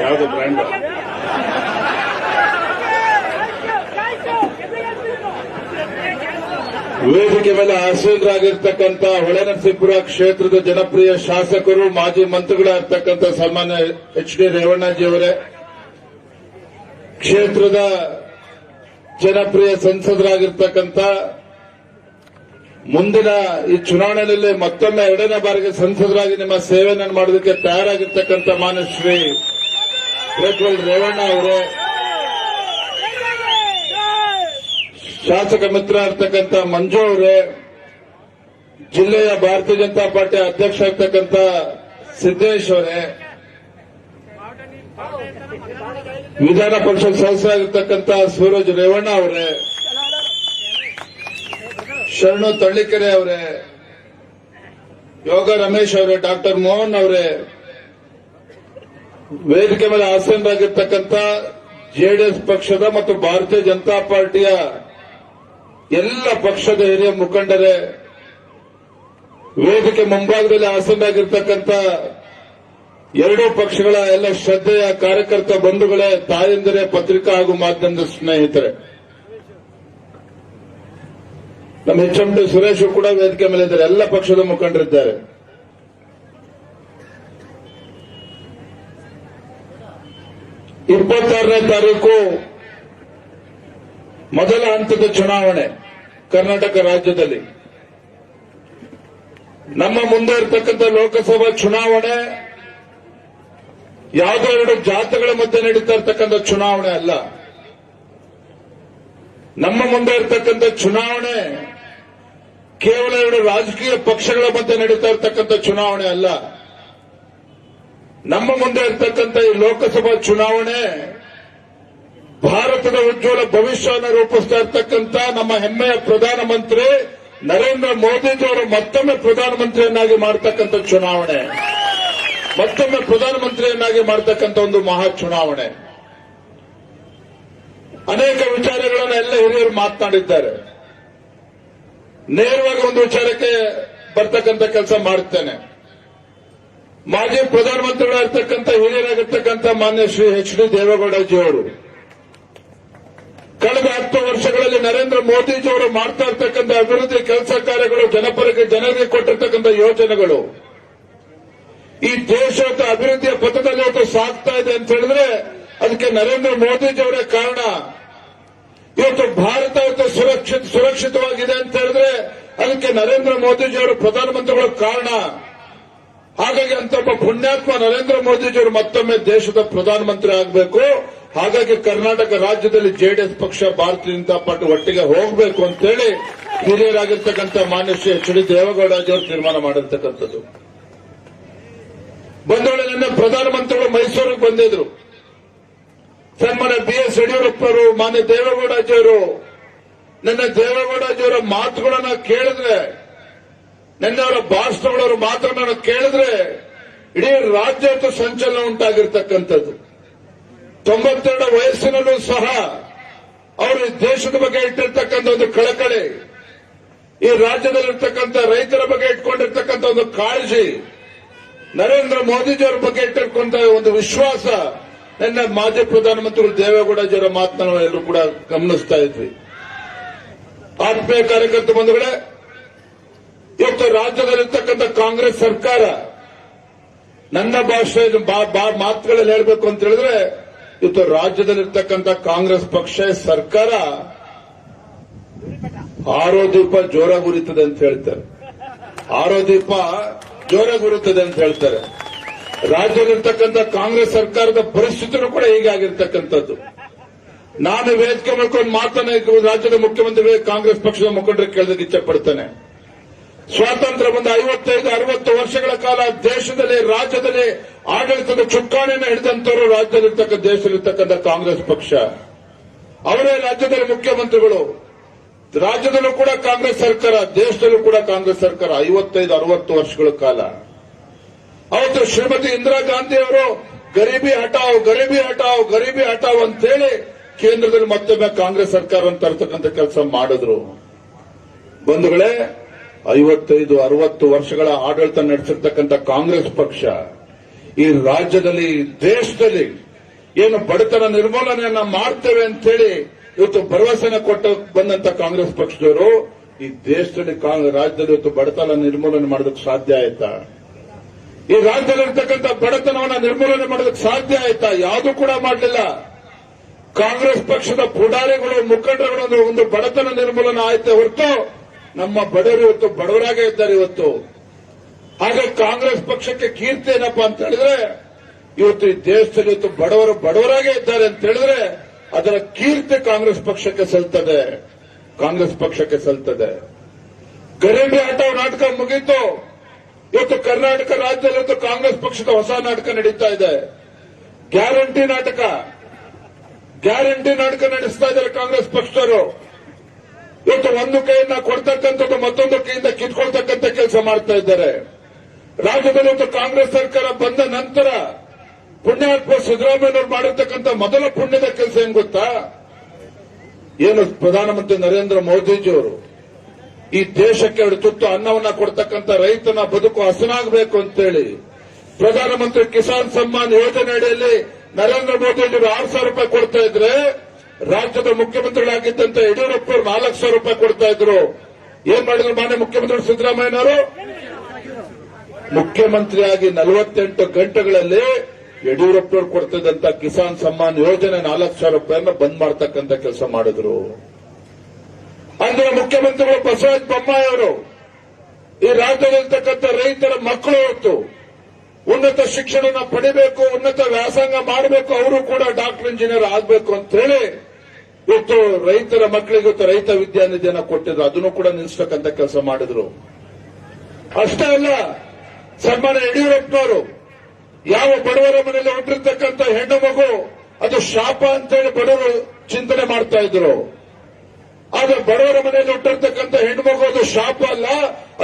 ಯಾವ್ದು ಬ್ರ್ಯಾಂಡ್ ವೇದಿಕೆ ಮೇಲೆ ಆಸೀನರಾಗಿರ್ತಕ್ಕಂಥ ಹೊಳೆನರಸೀಪುರ ಕ್ಷೇತ್ರದ ಜನಪ್ರಿಯ ಶಾಸಕರು ಮಾಜಿ ಮಂತ್ರಿಗಳಾಗಿರ್ತಕ್ಕಂಥ ಸನ್ಮಾನ್ಯ ಎಚ್ ಡಿ ರೇವಣ್ಣಜಿ ಅವರೇ. ಕ್ಷೇತ್ರದ ಜನಪ್ರಿಯ ಸಂಸದರಾಗಿರ್ತಕ್ಕಂಥ ಮುಂದಿನ ಈ ಚುನಾವಣೆಯಲ್ಲಿ ಮತ್ತೊಮ್ಮೆ ಎರಡನೇ ಬಾರಿಗೆ ಸಂಸದರಾಗಿ ನಿಮ್ಮ ಸೇವೆಯನ್ನು ಮಾಡೋದಕ್ಕೆ ತಯಾರಾಗಿರ್ತಕ್ಕಂಥ ಮಾನ್ಯ ಶ್ರೀ ರೇವಣ್ಣ ಅವರೇ. ಶಾಸಕ ಮಿತ್ರ ಇರ್ತಕ್ಕಂಥ ಮಂಜು ಅವರೇ. ಜಿಲ್ಲೆಯ ಭಾರತೀಯ ಜನತಾ ಪಾರ್ಟಿ ಅಧ್ಯಕ್ಷ ಇರ್ತಕ್ಕಂಥ ಸಿದ್ದೇಶ್ ಅವರೇ. ವಿಧಾನ ಪರಿಷತ್ ಸದಸ್ಯರಾಗಿರ್ತಕ್ಕಂಥ ಸೂರಜ್ ರೇವಣ್ಣ ಅವರೇ. ಶರಣು ತಳ್ಳಿಕೆರೆ ಅವರೇ, ಯೋಗ ರಮೇಶ್ ಅವರೇ, ಡಾಕ್ಟರ್ ಮೋಹನ್ ಅವರೇ, ವೇದಿಕೆ ಮೇಲೆ ಆಸೀನರಾಗಿರ್ತಕ್ಕಂಥ ಜೆಡಿಎಸ್ ಪಕ್ಷದ ಮತ್ತು ಭಾರತೀಯ ಜನತಾ ಪಾರ್ಟಿಯ ಎಲ್ಲ ಪಕ್ಷದ ಹಿರಿಯ ಮುಖಂಡರೇ, ವೇದಿಕೆ ಮುಂಭಾಗದಲ್ಲಿ ಆಸೀನರಾಗಿರ್ತಕ್ಕಂಥ ಎರಡೂ ಪಕ್ಷಗಳ ಎಲ್ಲ ಶ್ರದ್ಧೆಯ ಕಾರ್ಯಕರ್ತ ಬಂಧುಗಳೇ, ತಾಯಂದಿರೇ, ಪತ್ರಿಕಾ ಹಾಗೂ ಮಾಧ್ಯಮದ ಸ್ನೇಹಿತರೆ. ನಮ್ಮ ಎಚ್ ಎಂ ಟಿ ಸುರೇಶ್ ಕೂಡ ವೇದಿಕೆ ಮೇಲೆ ಇದ್ದಾರೆ. ಎಲ್ಲ ಪಕ್ಷದ ಮುಖಂಡರಿದ್ದಾರೆ. ಇಪ್ಪತ್ತಾರನೇ ತಾರೀಕು ಮೊದಲ ಹಂತದ ಚುನಾವಣೆ ಕರ್ನಾಟಕ ರಾಜ್ಯದಲ್ಲಿ. ನಮ್ಮ ಮುಂದೆ ಇರತಕ್ಕಂಥ ಲೋಕಸಭಾ ಚುನಾವಣೆ ಯಾವುದೋ ಎರಡು ಜಾತಿಗಳ ಮಧ್ಯೆ ನಡೀತಾ ಇರತಕ್ಕಂಥ ಚುನಾವಣೆ ಅಲ್ಲ. ನಮ್ಮ ಮುಂದೆ ಇರತಕ್ಕಂಥ ಚುನಾವಣೆ ಕೇವಲ ಎರಡು ರಾಜಕೀಯ ಪಕ್ಷಗಳ ಮಧ್ಯೆ ನಡೀತಾ ಇರತಕ್ಕಂಥ ಚುನಾವಣೆ ಅಲ್ಲ. ನಮ್ಮ ಮುಂದೆ ಇರತಕ್ಕಂಥ ಈ ಲೋಕಸಭಾ ಚುನಾವಣೆ ಭಾರತದ ಉಜ್ವಲ ಭವಿಷ್ಯವನ್ನು ರೂಪಿಸ್ತಾ ಇರತಕ್ಕಂಥ ನಮ್ಮ ಹೆಮ್ಮೆಯ ಪ್ರಧಾನಮಂತ್ರಿ ನರೇಂದ್ರ ಮೋದಿಜಿಯವರು ಮತ್ತೊಮ್ಮೆ ಪ್ರಧಾನಮಂತ್ರಿಯನ್ನಾಗಿ ಮಾಡತಕ್ಕಂಥ ಚುನಾವಣೆ. ಮತ್ತೊಮ್ಮೆ ಪ್ರಧಾನಮಂತ್ರಿಯನ್ನಾಗಿ ಮಾಡತಕ್ಕಂಥ ಒಂದು ಮಹಾ ಚುನಾವಣೆ. ಅನೇಕ ವಿಚಾರಗಳನ್ನು ಎಲ್ಲ ಹಿರಿಯರು ಮಾತನಾಡಿದ್ದಾರೆ. ನೇರವಾಗಿ ಒಂದು ವಿಚಾರಕ್ಕೆ ಬರ್ತಕ್ಕಂಥ ಕೆಲಸ ಮಾಡುತ್ತೇನೆ ಮಾಜಿ ಪ್ರಧಾನಮಂತ್ರಿಗಳಾಗಿರ್ತಕ್ಕಂಥ, ಹಿರಿಯರಾಗಿರ್ತಕ್ಕಂಥ ಮಾನ್ಯ ಶ್ರೀ ಎಚ್ ಡಿ ದೇವೇಗೌಡಜಿ ಅವರು ಕಳೆದ ಹತ್ತು ವರ್ಷಗಳಲ್ಲಿ ನರೇಂದ್ರ ಮೋದಿಜಿಯವರು ಮಾಡ್ತಾ ಇರ್ತಕ್ಕಂಥ ಅಭಿವೃದ್ಧಿ ಕೆಲಸ ಕಾರ್ಯಗಳು ಜನಪರಿಗೆ ಜನರಿಗೆ ಕೊಟ್ಟಿರ್ತಕ್ಕಂಥ ಯೋಜನೆಗಳು. ಈ ದೇಶದ ಅಭಿವೃದ್ಧಿಯ ಪಥದಲ್ಲಿ ಸಾಗ್ತಾ ಇದೆ ಅಂತ ಹೇಳಿದ್ರೆ ಅದಕ್ಕೆ ನರೇಂದ್ರ ಮೋದಿಜಿಯವರೇ ಕಾರಣ. ಇವತ್ತು ಭಾರತ ಇವತ್ತು ಸುರಕ್ಷಿತ, ಸುರಕ್ಷಿತವಾಗಿದೆ ಅಂತ ಹೇಳಿದ್ರೆ ಅದಕ್ಕೆ ನರೇಂದ್ರ ಮೋದಿಜಿಯವರು ಪ್ರಧಾನಮಂತ್ರಿಗಳು ಕಾರಣ. ಹಾಗಾಗಿ ಅಂತ ಒಬ್ಬ ಪುಣ್ಯಾತ್ಮ ನರೇಂದ್ರ ಮೋದಿಜಿಯವರು ಮತ್ತೊಮ್ಮೆ ದೇಶದ ಪ್ರಧಾನಮಂತ್ರಿ ಆಗಬೇಕು. ಹಾಗಾಗಿ ಕರ್ನಾಟಕ ರಾಜ್ಯದಲ್ಲಿ ಜೆಡಿಎಸ್ ಪಕ್ಷ ಭಾರತೀಯ ಜನತಾ ಪಾರ್ಟಿ ಒಟ್ಟಿಗೆ ಹೋಗಬೇಕು ಅಂತೇಳಿ ಹಿರಿಯರಾಗಿರ್ತಕ್ಕಂಥ ಮಾನ್ಯ ಶ್ರೀ ಎಚ್ ಡಿ ದೇವೇಗೌಡಜಿಯವರು ತೀರ್ಮಾನ ಮಾಡಿರ್ತಕ್ಕಂಥದ್ದು. ಬಂದವಳೆ ನಿನ್ನೆ ಪ್ರಧಾನಮಂತ್ರಿಗಳು ಮೈಸೂರಿಗೆ ಬಂದಿದ್ರು. ಸನ್ಮಾನ್ಯ ಬಿ ಎಸ್ ಯಡಿಯೂರಪ್ಪರು, ಮಾನ್ಯ ದೇವೇಗೌಡಜಿಯವರು ನನ್ನ ದೇವೇಗೌಡಜಿಯವರ ಮಾತುಗಳನ್ನ ಕೇಳಿದ್ರೆ, ನಿನ್ನೆ ಅವರ ಭಾಷಣಗಳವರ ಮಾತುಗಳನ್ನ ಕೇಳಿದ್ರೆ, ಇಡೀ ರಾಜ್ಯಕ್ಕೆ ಸಂಚಲನ ಉಂಟಾಗಿರ್ತಕ್ಕಂಥದ್ದು. ತೊಂಬತ್ತೆರಡು ವಯಸ್ಸಿನಲ್ಲೂ ಸಹ ಅವರು ದೇಶದ ಬಗ್ಗೆ ಇಟ್ಟಿರ್ತಕ್ಕಂಥ ಒಂದು ಕಳಕಳಿ, ಈ ರಾಜ್ಯದಲ್ಲಿರ್ತಕ್ಕಂಥ ರೈತರ ಬಗ್ಗೆ ಇಟ್ಕೊಂಡಿರ್ತಕ್ಕಂಥ ಒಂದು ಕಾಳಜಿ, ನರೇಂದ್ರ ಮೋದಿಜಿಯವರ ಬಗ್ಗೆ ಇಟ್ಟಿರ್ತಕ್ಕಂಥ ಒಂದು ವಿಶ್ವಾಸ ನಿನ್ನೆ ಮಾಜಿ ಪ್ರಧಾನಮಂತ್ರಿಗಳು ದೇವೇಗೌಡಜಿಯವರ ಮಾತನ್ನ ಎಲ್ಲರೂ ಕೂಡ ಗಮನಿಸ್ತಾ ಇದ್ವಿ. ಆತ್ಮೀಯ ಕಾರ್ಯಕರ್ತ ಬಂಧುಗಳೇ, ಇವತ್ತು ರಾಜ್ಯದಲ್ಲಿರ್ತಕ್ಕಂಥ ಕಾಂಗ್ರೆಸ್ ಸರ್ಕಾರ ನನ್ನ ಭಾಷೆ ಮಾತುಗಳಲ್ಲಿ ಹೇಳಬೇಕು ಅಂತ ಹೇಳಿದ್ರೆ, ಇವತ್ತು ರಾಜ್ಯದಲ್ಲಿರ್ತಕ್ಕಂಥ ಕಾಂಗ್ರೆಸ್ ಪಕ್ಷ ಸರ್ಕಾರ ಆರೋ ದೀಪ ಜೋರಾಗಿ ಉರಿತದೆ ಅಂತ ಹೇಳ್ತಾರೆ. ಆರೋ ದೀಪ ಜೋರಾಗಿ ಉರಿತದೆ ಅಂತ ಹೇಳ್ತಾರೆ. ರಾಜ್ಯದಲ್ಲಿರ್ತಕ್ಕಂಥ ಕಾಂಗ್ರೆಸ್ ಸರ್ಕಾರದ ಪರಿಸ್ಥಿತಿನೂ ಕೂಡ ಹೀಗಾಗಿರ್ತಕ್ಕಂಥದ್ದು ನಾನು ವೇದಿಕೆ ಮಾಡ್ಕೊಂಡು ಮಾತನ್ನ ರಾಜ್ಯದ ಮುಖ್ಯಮಂತ್ರಿ ಕಾಂಗ್ರೆಸ್ ಪಕ್ಷದ ಮುಖಂಡರಿಗೆ ಕೇಳೋದಕ್ಕೆ ಇಚ್ಛೆ ಸ್ವಾತಂತ್ರ್ಯ ಬಂದ ಐವತ್ತೈದು, ಅರವತ್ತು ವರ್ಷಗಳ ಕಾಲ ದೇಶದಲ್ಲಿ, ರಾಜ್ಯದಲ್ಲಿ ಆಡಳಿತದ ಚುಕ್ಕಾಣಿಯನ್ನು ಹಿಡಿದಂತವರು ರಾಜ್ಯದಲ್ಲಿರ್ತಕ್ಕ ದೇಶದಲ್ಲಿರ್ತಕ್ಕಂಥ ಕಾಂಗ್ರೆಸ್ ಪಕ್ಷ. ಅವರೇ ರಾಜ್ಯದಲ್ಲಿ ಮುಖ್ಯಮಂತ್ರಿಗಳು. ರಾಜ್ಯದಲ್ಲೂ ಕೂಡ ಕಾಂಗ್ರೆಸ್ ಸರ್ಕಾರ, ದೇಶದಲ್ಲೂ ಕೂಡ ಕಾಂಗ್ರೆಸ್ ಸರ್ಕಾರ ಐವತ್ತೈದು, ಅರವತ್ತು ವರ್ಷಗಳ ಕಾಲ. ಅವತ್ತು ಶ್ರೀಮತಿ ಇಂದಿರಾ ಗಾಂಧಿ ಅವರು, ಗರೀಬಿ ಹಟಾವ್ ಗರೀಬಿ ಹಟಾವ್ ಗರೀಬಿ ಹಟಾವ್ ಅಂತೇಳಿ ಕೇಂದ್ರದಲ್ಲಿ ಮತ್ತೊಮ್ಮೆ ಕಾಂಗ್ರೆಸ್ ಸರ್ಕಾರ ತರ್ತಕ್ಕಂಥ ಕೆಲಸ ಮಾಡಿದ್ರು. ಬಂಧುಗಳೇ, ಐವತ್ತೈದು, ಅರವತ್ತು ವರ್ಷಗಳ ಆಡಳಿತ ನಡೆಸಿರ್ತಕ್ಕಂಥ ಕಾಂಗ್ರೆಸ್ ಪಕ್ಷ ಈ ರಾಜ್ಯದಲ್ಲಿ ದೇಶದಲ್ಲಿ ಏನು ಬಡತನ ನಿರ್ಮೂಲನೆಯನ್ನ ಮಾಡ್ತೇವೆ ಅಂತ ಹೇಳಿ ಇವತ್ತು ಭರವಸೆನ ಕೊಟ್ಟು ಬಂದಂತ ಕಾಂಗ್ರೆಸ್ ಪಕ್ಷದವರು, ಈ ದೇಶದಲ್ಲಿ ರಾಜ್ಯದಲ್ಲಿ ಇವತ್ತು ಬಡತನ ನಿರ್ಮೂಲನೆ ಮಾಡೋದಕ್ಕೆ ಸಾಧ್ಯ ಆಯ್ತಾ? ಈ ರಾಜ್ಯದಲ್ಲಿರ್ತಕ್ಕಂಥ ಬಡತನವನ್ನು ನಿರ್ಮೂಲನೆ ಮಾಡೋದಕ್ಕೆ ಸಾಧ್ಯ ಆಯ್ತಾ? ಯಾವುದು ಕೂಡ ಮಾಡಲಿಲ್ಲ. ಕಾಂಗ್ರೆಸ್ ಪಕ್ಷದ ಪುಡಾರಿಗಳು, ಮುಖಂಡರುಗಳು ಅಂದ್ರೆ ಒಂದು ಬಡತನ ನಿರ್ಮೂಲನೆ ಆಯ್ತೆ ಹೊರತು ನಮ್ಮ ಬಡವರು ಇವತ್ತು ಬಡವರಾಗೇ ಇದ್ದಾರೆ ಇವತ್ತು. ಹಾಗೆ ಕಾಂಗ್ರೆಸ್ ಪಕ್ಷಕ್ಕೆ ಕೀರ್ತಿ ಏನಪ್ಪಾ ಅಂತ ಹೇಳಿದ್ರೆ, ಇವತ್ತು ಈ ದೇಶದಲ್ಲಿ ಇವತ್ತು ಬಡವರು ಬಡವರಾಗೇ ಇದ್ದಾರೆ ಅಂತ ಹೇಳಿದ್ರೆ, ಅದರ ಕೀರ್ತಿ ಕಾಂಗ್ರೆಸ್ ಪಕ್ಷಕ್ಕೆ ಸಲ್ತದೆ. ಕಾಂಗ್ರೆಸ್ ಪಕ್ಷಕ್ಕೆ ಸಲ್ತದೆ. ಗರೀಬಿ ಆಟ ನಾಟಕ ಮುಗೀತು. ಇವತ್ತು ಕರ್ನಾಟಕ ರಾಜ್ಯದಲ್ಲಿ ಇವತ್ತು ಕಾಂಗ್ರೆಸ್ ಪಕ್ಷದ ಹೊಸ ನಾಟಕ ನಡೀತಾ ಇದೆ. ಗ್ಯಾರಂಟಿ ನಾಟಕ. ಗ್ಯಾರಂಟಿ ನಾಟಕ ನಡೆಸ್ತಾ ಇದ್ದಾರೆ ಕಾಂಗ್ರೆಸ್ ಪಕ್ಷದವರು. ಇವತ್ತು ಒಂದು ಕೈಯನ್ನ ಕೊಡ್ತಕ್ಕಂಥದ್ದು ಮತ್ತೊಂದು ಕೈಯಿಂದ ಕಿತ್ಕೊಳ್ತಕ್ಕಂಥ ಕೆಲಸ ಮಾಡ್ತಾ ಇದ್ದಾರೆ. ರಾಜ್ಯದಲ್ಲಿ ಇವತ್ತು ಕಾಂಗ್ರೆಸ್ ಸರ್ಕಾರ ಬಂದ ನಂತರ ಪುಣ್ಯಾತ್ಮ ಸಿದ್ದರಾಮಯ್ಯವರು ಮಾಡಿರ್ತಕ್ಕಂಥ ಮೊದಲ ಪುಣ್ಯದ ಕೆಲಸ ಏನ್ ಗೊತ್ತಾ? ಏನು ಪ್ರಧಾನಮಂತ್ರಿ ನರೇಂದ್ರ ಮೋದಿಜಿಯವರು ಈ ದೇಶಕ್ಕೆ ಎರಡು ತುತ್ತು ಅನ್ನವನ್ನ ಕೊಡ್ತಕ್ಕಂಥ ರೈತನ ಬದುಕು ಹಸನಾಗಬೇಕು ಅಂತೇಳಿ ಪ್ರಧಾನಮಂತ್ರಿ ಕಿಸಾನ್ ಸಮ್ಮಾನ್ ಯೋಜನೆ ಅಡಿಯಲ್ಲಿ ನರೇಂದ್ರ ಮೋದಿ ಅವರು ಆರು ಸಾವಿರ ರೂಪಾಯಿ ಕೊಡ್ತಾ ಇದ್ರೆ, ರಾಜ್ಯದ ಮುಖ್ಯಮಂತ್ರಿಗಳಾಗಿದ್ದಂತ ಯಡಿಯೂರಪ್ಪ ಅವರು ನಾಲ್ಕು ಸಾವಿರ ರೂಪಾಯಿ ಕೊಡ್ತಾ ಇದ್ರು. ಏನ್ ಮಾಡಿದ್ರು ಮಾನ್ಯ ಮುಖ್ಯಮಂತ್ರಿ ಸಿದ್ದರಾಮಯ್ಯನವರು? ಮುಖ್ಯಮಂತ್ರಿಯಾಗಿ ನಲವತ್ತೆಂಟು ಗಂಟೆಗಳಲ್ಲಿ ಯಡಿಯೂರಪ್ಪನವರು ಕೊಡ್ತಿದ್ದಂತ ಕಿಸಾನ್ ಸಮ್ಮಾನ್ ಯೋಜನೆ ನಾಲ್ಕು ಸಾವಿರ ರೂಪಾಯಿನ ಬಂದ್ ಮಾಡ್ತಕ್ಕಂಥ ಕೆಲಸ ಮಾಡಿದ್ರು. ಅಂದ್ರೆ ಮುಖ್ಯಮಂತ್ರಿಗಳು ಬಸವರಾಜ ಬೊಮ್ಮಾಯಿ ಅವರು, ಈ ರಾಜ್ಯದಲ್ಲಿರ್ತಕ್ಕಂಥ ರೈತರ ಮಕ್ಕಳು ಹೊತ್ತು ಉನ್ನತ ಶಿಕ್ಷಣನ ಪಡಿಬೇಕು, ಉನ್ನತ ವ್ಯಾಸಂಗ ಮಾಡಬೇಕು, ಅವರು ಕೂಡ ಡಾಕ್ಟರ್, ಇಂಜಿನಿಯರ್ ಆಗಬೇಕು ಅಂತ ಹೇಳಿ ಇವತ್ತು ರೈತರ ಮಕ್ಕಳಿಗೆ ಇವತ್ತು ರೈತ ವಿದ್ಯಾನಿಧಿಯನ್ನ ಕೊಟ್ಟಿದ್ರು. ಅದನ್ನು ಕೂಡ ನಿಲ್ಲಿಸ್ತಕ್ಕಂಥ ಕೆಲಸ ಮಾಡಿದ್ರು. ಅಷ್ಟೇ ಅಲ್ಲ, ಸನ್ಮಾನ್ಯ ಯಡಿಯೂರಪ್ಪನವರು, ಯಾವ ಬಡವರ ಮನೆಯಲ್ಲಿ ಹುಟ್ಟಿರ್ತಕ್ಕಂಥ ಹೆಣ್ಣು ಮಗು, ಅದು ಶಾಪ ಅಂತೇಳಿ ಬಡವರು ಚಿಂತನೆ ಮಾಡ್ತಾ ಇದ್ರು. ಆದ್ರೆ ಬಡವರ ಮನೆಯಲ್ಲಿ ಹುಟ್ಟಿರ್ತಕ್ಕಂಥ ಹೆಣ್ಮಗು ಅದು ಶಾಪ ಅಲ್ಲ,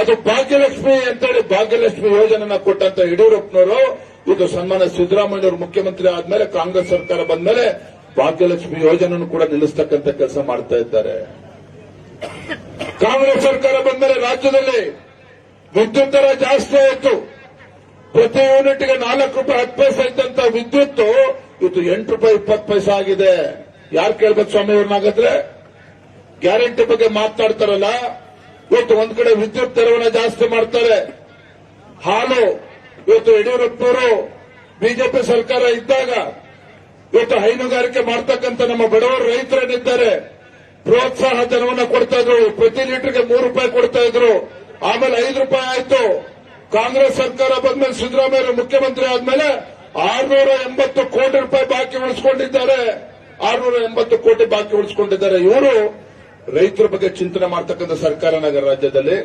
ಅದು ಭಾಗ್ಯಲಕ್ಷ್ಮಿ ಅಂತೇಳಿ ಭಾಗ್ಯಲಕ್ಷ್ಮಿ ಯೋಜನೆನ ಕೊಟ್ಟಂತ ಯಡಿಯೂರಪ್ಪನವರು. ಇದು ಸನ್ಮಾನ ಸಿದ್ದರಾಮಯ್ಯವರು ಮುಖ್ಯಮಂತ್ರಿ ಆದ್ಮೇಲೆ ಕಾಂಗ್ರೆಸ್ ಸರ್ಕಾರ ಬಂದ್ಮೇಲೆ ಭಾಗ್ಯಲಕ್ಷ್ಮಿ ಯೋಜನೆಯನ್ನು ಕೂಡ ನಿಲ್ಲಿಸ್ತಕ್ಕಂಥ ಕೆಲಸ ಮಾಡ್ತಾ ಇದ್ದಾರೆ. ಕಾಂಗ್ರೆಸ್ ಸರ್ಕಾರ ಬಂದ್ಮೇಲೆ ರಾಜ್ಯದಲ್ಲಿ ವಿದ್ಯುತ್ ದರ ಜಾಸ್ತಿ ಆಯಿತು. ಪ್ರತಿ ಯೂನಿಟ್ಗೆ ನಾಲ್ಕು ರೂಪಾಯಿ ಹತ್ತು ಪೈಸೆ ಇದ್ದಂತ ವಿದ್ಯುತ್ ಇದು ಎಂಟು ರೂಪಾಯಿ ಇಪ್ಪತ್ತು ಪೈಸೆ ಆಗಿದೆ. ಯಾರು ಕೇಳ್ಬೇಕು ಸ್ವಾಮಿ ಅವ್ರನ್ನಾಗದ್ರೆ ಗ್ಯಾರಂಟಿ ಬಗ್ಗೆ ಮಾತನಾಡ್ತಾರಲ್ಲ, ಇವತ್ತು ಒಂದ್ ಕಡೆ ವಿದ್ಯುತ್ ದರವನ್ನ ಜಾಸ್ತಿ ಮಾಡ್ತಾರೆ. ಹಾಲು, ಇವತ್ತು ಯಡಿಯೂರಪ್ಪನವರು ಬಿಜೆಪಿ ಸರ್ಕಾರ ಇದ್ದಾಗ ಇವತ್ತು ಹೈನುಗಾರಿಕೆ ಮಾಡ್ತಕ್ಕಂಥ ನಮ್ಮ ಬಡವರು ರೈತರೇನಿದ್ದಾರೆ, ಪ್ರೋತ್ಸಾಹ ಧನವನ್ನು ಕೊಡ್ತಾ ಇದ್ರು, ಪ್ರತಿ ಲೀಟರ್ಗೆ ಮೂರು ರೂಪಾಯಿ ಕೊಡ್ತಾ ಇದ್ರು, ಆಮೇಲೆ ಐದು ರೂಪಾಯಿ ಆಯ್ತು. ಕಾಂಗ್ರೆಸ್ ಸರ್ಕಾರ ಬಂದ್ಮೇಲೆ ಸಿದ್ದರಾಮಯ್ಯ ಮುಖ್ಯಮಂತ್ರಿ ಆದ್ಮೇಲೆ ಆರ್ನೂರ ಎಂಬತ್ತು ಕೋಟಿ ರೂಪಾಯಿ ಬಾಕಿ ಉಳಿಸ್ಕೊಂಡಿದ್ದಾರೆ. ಆರ್ನೂರ ಎಂಬತ್ತು ಕೋಟಿ ಬಾಕಿ ಉಳಿಸ್ಕೊಂಡಿದ್ದಾರೆ. ಇವರು ರೈತರ ಬಗ್ಗೆ ಚಿಂತನೆ ಮಾಡ್ತಕ್ಕಂಥ ಸರ್ಕಾರ ನಗರ ರಾಜ್ಯದಲ್ಲಿ.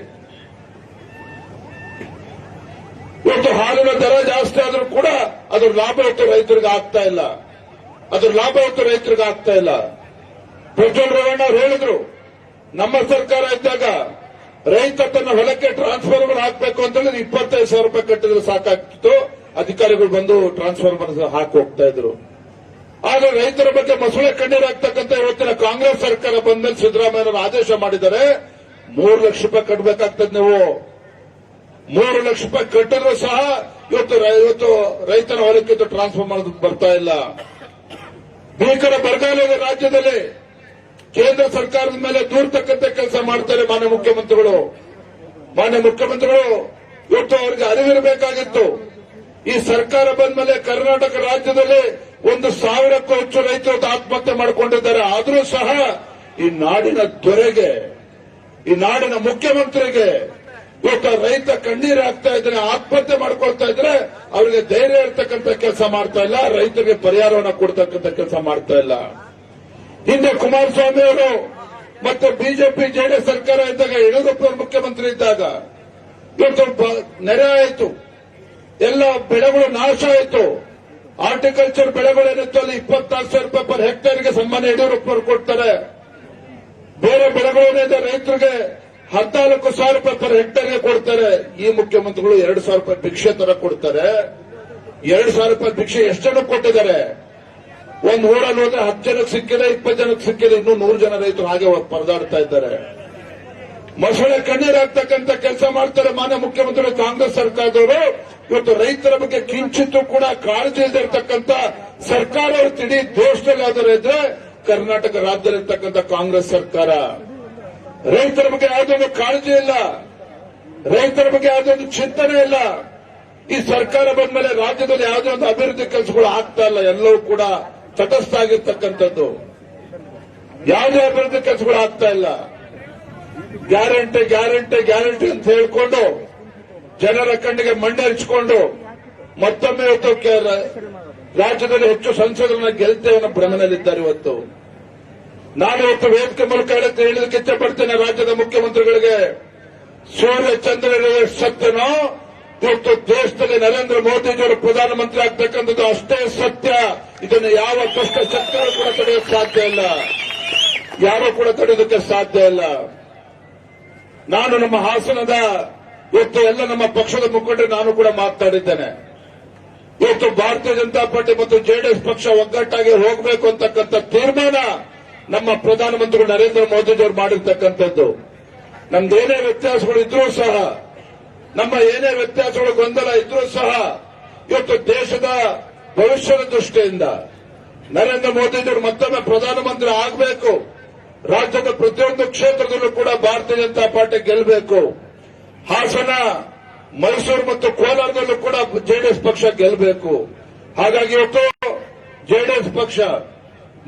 ಇವತ್ತು ಹಾಲಿನ ದರ ಜಾಸ್ತಿ ಆದರೂ ಕೂಡ ಅದರ ಲಾಭ ಇವತ್ತು ರೈತರಿಗೆ ಆಗ್ತಾ ಇಲ್ಲ. ಅದರ ಲಾಭ ಇವತ್ತು ರೈತರಿಗೆ ಆಗ್ತಾ ಇಲ್ಲ. ಪ್ರಜ್ವಲ್ ರೇವಣ್ಣ ಅವರು ಹೇಳಿದ್ರು, ನಮ್ಮ ಸರ್ಕಾರ ಇದ್ದಾಗ ರೈತ ತನ್ನ ಹೊಲಕ್ಕೆ ಟ್ರಾನ್ಸ್ಫಾರ್ಮರ್ ಹಾಕಬೇಕು ಅಂತ ಹೇಳಿದ್ರೆ, ಇಪ್ಪತ್ತೈದು ಸಾವಿರ ರೂಪಾಯಿ ಕಟ್ಟಿದ್ರೆ ಸಾಕಾಗ್ತಿತ್ತು. ಅಧಿಕಾರಿಗಳು ಬಂದು ಟ್ರಾನ್ಸ್ಫಾರ್ಮರ್ ಹಾಕಿ ಹೋಗ್ತಾ ಇದ್ರು. ಆದ್ರೆ ರೈತರ ಬಗ್ಗೆ ಮೊಸಳೆ ಕಣ್ಣೀರಾಗ್ತಕ್ಕಂಥ ಇವತ್ತಿನ ಕಾಂಗ್ರೆಸ್ ಸರ್ಕಾರ ಬಂದಲ್ಲಿ ಸಿದ್ದರಾಮಯ್ಯ ಆದೇಶ ಮಾಡಿದ್ದಾರೆ. ಮೂರು ಲಕ್ಷ ರೂಪಾಯಿ ಕಟ್ಟಬೇಕಾಗ್ತದೆ ನೀವು. ಮೂರು ಲಕ್ಷ ರೂಪಾಯಿ ಕಟ್ಟಿದ್ರು ಸಹ ಇವತ್ತು ಇವತ್ತು ರೈತರ ಹೊಲಕ್ಕಿಂತ ಟ್ರಾನ್ಸ್ಫರ್ ಮಾಡೋದಕ್ಕೆ ಬರ್ತಾ ಇಲ್ಲ. ಭೀಕರ ಬರಗಾಲ ಇದೆ ರಾಜ್ಯದಲ್ಲಿ ಕೇಂದ್ರ ಸರ್ಕಾರದ ಮೇಲೆ ದೂರ್ತಕ್ಕಂಥ ಕೆಲಸ ಮಾಡ್ತಾರೆ ಮಾನ್ಯ ಮುಖ್ಯಮಂತ್ರಿಗಳು. ಮಾನ್ಯ ಮುಖ್ಯಮಂತ್ರಿಗಳು, ಇವತ್ತು ಅವರಿಗೆ ಅರಿವಿರಬೇಕಾಗಿತ್ತು. ಈ ಸರ್ಕಾರ ಬಂದ್ಮೇಲೆ ಕರ್ನಾಟಕ ರಾಜ್ಯದಲ್ಲಿ ಒಂದು ಸಾವಿರಕ್ಕೂ ಹೆಚ್ಚು ರೈತರು ಆತ್ಮಹತ್ಯೆ ಮಾಡಿಕೊಂಡಿದ್ದಾರೆ. ಆದರೂ ಸಹ ಈ ನಾಡಿನ ದೊರೆಗೆ, ಈ ನಾಡಿನ ಮುಖ್ಯಮಂತ್ರಿಗೆ ಇವತ್ತು ರೈತ ಕಣ್ಣೀರು ಹಾಕ್ತಾ ಇದ್ರೆ ಆತ್ಮಹತ್ಯೆ ಮಾಡ್ಕೊಳ್ತಾ ಇದ್ರೆ ಅವರಿಗೆ ಧೈರ್ಯ ಇರ್ತಕ್ಕಂಥ ಕೆಲಸ ಮಾಡ್ತಾ ಇಲ್ಲ, ರೈತರಿಗೆ ಪರಿಹಾರವನ್ನು ಕೊಡ್ತಕ್ಕಂಥ ಕೆಲಸ ಮಾಡ್ತಾ ಇಲ್ಲ. ಹಿಂದೆ ಕುಮಾರಸ್ವಾಮಿ ಅವರು ಮತ್ತೆ ಬಿಜೆಪಿ ಜೆಡಿಎಸ್ ಸರ್ಕಾರ ಇದ್ದಾಗ ಯಡಿಯೂರಪ್ಪ ಮುಖ್ಯಮಂತ್ರಿ ಇದ್ದಾಗ ಇವತ್ತು ನೆರೆ ಆಯಿತು. ಎಲ್ಲ ಬೆಳೆಗಳು ನಾಶ ಆಯಿತು. ಆರ್ಟಿಕಲ್ಚರ್ ಬೆಳೆಗಳೇನಿತ್ತು ಅಲ್ಲಿ ಇಪ್ಪತ್ನಾಲ್ಕು ಸಾವಿರ ರೂಪಾಯಿ ಪರ್ ಹೆಕ್ಟೇರ್ಗೆ ಸನ್ಮಾನ ಯಡಿಯೂರಪ್ಪ ಕೊಡ್ತಾರೆ. ಬೇರೆ ಬೆಳೆಗಳೇನಿದೆ ರೈತರಿಗೆ ಹದಿನಾಲ್ಕು ಸಾವಿರ ರೂಪಾಯಿ ಪರ್ ಹೆಕ್ಟೇರ್ಗೆ ಕೊಡ್ತಾರೆ. ಈ ಮುಖ್ಯಮಂತ್ರಿಗಳು ಎರಡು ಸಾವಿರ ರೂಪಾಯಿ ಭಿಕ್ಷೆ ತರ ಕೊಡ್ತಾರೆ. ಎರಡು ಸಾವಿರ ರೂಪಾಯಿ ಭಿಕ್ಷೆ ಎಷ್ಟು ಜನಕ್ಕೆ ಕೊಟ್ಟಿದ್ದಾರೆ? ಒಂದು ಊರಲ್ಲಿ ಹೋದ್ರೆ ಹತ್ತು ಜನಕ್ಕೆ ಸಿಕ್ಕಿದೆ, ಇಪ್ಪತ್ತು ಜನಕ್ಕೆ ಸಿಕ್ಕಿದೆ, ಇನ್ನೂ ನೂರು ಜನ ರೈತರು ಹಾಗೆ ಪರದಾಡ್ತಾ ಇದ್ದಾರೆ. ಮೊಸಳೆ ಕಣ್ಣೀರಾಗ್ತಕ್ಕಂಥ ಕೆಲಸ ಮಾಡ್ತಾರೆ ಮಾನ್ಯ ಮುಖ್ಯಮಂತ್ರಿ ಕಾಂಗ್ರೆಸ್ ಸರ್ಕಾರದವರು. ಇವತ್ತು ರೈತರ ಬಗ್ಗೆ ಕಿಂಚಿತ್ತು ಕೂಡ ಕಾಳಜಿ ಇಲ್ಲದೆ ಇರತಕ್ಕಂತ ಸರ್ಕಾರ ಇಡೀ ದೇಶದಲ್ಲಿ ಆದರೆ ಇದ್ರೆ ಕರ್ನಾಟಕ ರಾಜ್ಯದಲ್ಲಿರ್ತಕ್ಕಂಥ ಕಾಂಗ್ರೆಸ್ ಸರ್ಕಾರ. ರೈತರ ಬಗ್ಗೆ ಯಾವುದೊಂದು ಕಾಳಜಿ ಇಲ್ಲ. ರೈತರ ಬಗ್ಗೆ ಯಾವುದೊಂದು ಚಿಂತನೆ ಇಲ್ಲ. ಈ ಸರ್ಕಾರ ಬಂದ್ಮೇಲೆ ರಾಜ್ಯದಲ್ಲಿ ಯಾವುದೇ ಒಂದು ಅಭಿವೃದ್ಧಿ ಕೆಲಸಗಳು ಆಗ್ತಾ ಇಲ್ಲ. ಎಲ್ಲವೂ ಕೂಡ ತಟಸ್ಥ ಆಗಿರ್ತಕ್ಕಂಥದ್ದು ಯಾವುದೇ ಅಭಿವೃದ್ಧಿ ಕೆಲಸಗಳು ಆಗ್ತಾ ಇಲ್ಲ. ಗ್ಯಾರಂಟಿ ಗ್ಯಾರಂಟಿ ಗ್ಯಾರಂಟಿ ಅಂತ ಹೇಳ್ಕೊಂಡು ಜನರ ಕಣ್ಣಿಗೆ ಮಣ್ಣೆರಚಿಕೊಂಡು ಮತ್ತೊಮ್ಮೆ ಇವತ್ತು ರಾಜ್ಯದಲ್ಲಿ ಹೆಚ್ಚು ಸಂಸದರನ್ನ ಗೆಲ್ತೇವೆ ಅನ್ನೋ ಭ್ರಮನಲ್ಲಿದ್ದಾರೆ ಇವತ್ತು. ನಾನು ಇವತ್ತು ವೇದಿಕೆ ಮೂಲಕ ಹೇಳಕ್ಕೆ ಹೇಳಲಿಕ್ಕೆ ಇಷ್ಟಪಡ್ತೇನೆ ರಾಜ್ಯದ ಮುಖ್ಯಮಂತ್ರಿಗಳಿಗೆ. ಸೂರ್ಯ ಚಂದ್ರನ ಸತ್ಯನೋ, ಇವತ್ತು ದೇಶದಲ್ಲಿ ನರೇಂದ್ರ ಮೋದಿಜಿಯವರು ಪ್ರಧಾನಮಂತ್ರಿ ಆಗ್ತಕ್ಕಂಥದ್ದು ಅಷ್ಟೇ ಸತ್ಯ. ಇದನ್ನು ಯಾವ ಕಷ್ಟ ಸರ್ಕಾರ ಕೂಡ ತಡೆಯೋಕೆ ಸಾಧ್ಯ ಇಲ್ಲ. ಯಾರು ಕೂಡ ತಡೆಯೋದಕ್ಕೆ ಸಾಧ್ಯ ಇಲ್ಲ. ನಾನು ನಮ್ಮ ಹಾಸನದ ಇವತ್ತು ಎಲ್ಲ ನಮ್ಮ ಪಕ್ಷದ ಮುಖಂಡರು ನಾನು ಕೂಡ ಮಾತನಾಡಿದ್ದೇನೆ ಇವತ್ತು ಭಾರತೀಯ ಜನತಾ ಪಾರ್ಟಿ ಮತ್ತು ಜೆಡಿಎಸ್ ಪಕ್ಷ ಒಗ್ಗಟ್ಟಾಗಿ ಹೋಗಬೇಕು ಅಂತಕ್ಕಂಥ ತೀರ್ಮಾನ ನಮ್ಮ ಪ್ರಧಾನಮಂತ್ರಿಗಳು ನರೇಂದ್ರ ಮೋದಿಜಿಯವರು ಮಾಡಿರ್ತಕ್ಕಂಥದ್ದು. ನಮ್ದೇನೇ ವ್ಯತ್ಯಾಸಗಳು ಇದ್ರೂ ಸಹ, ನಮ್ಮ ಏನೇ ವ್ಯತ್ಯಾಸಗಳು ಗೊಂದಲ ಇದ್ರೂ ಸಹ, ಇವತ್ತು ದೇಶದ ಭವಿಷ್ಯದ ದೃಷ್ಟಿಯಿಂದ ನರೇಂದ್ರ ಮೋದಿಜಿಯವರು ಮತ್ತೊಮ್ಮೆ ಪ್ರಧಾನಮಂತ್ರಿ ಆಗಬೇಕು. ರಾಜ್ಯದ ಪ್ರತಿಯೊಂದು ಕ್ಷೇತ್ರದಲ್ಲೂ ಕೂಡ ಭಾರತೀಯ ಜನತಾ ಪಾರ್ಟಿ ಗೆಲ್ಲಬೇಕು ಹಾಸನ, ಮೈಸೂರು ಮತ್ತು ಕೋಲಾರದಲ್ಲೂ ಕೂಡ ಜೆಡಿಎಸ್ ಪಕ್ಷ ಗೆಲ್ಲಬೇಕು ಹಾಗಾಗಿ ಇವತ್ತು ಜೆಡಿಎಸ್ ಪಕ್ಷ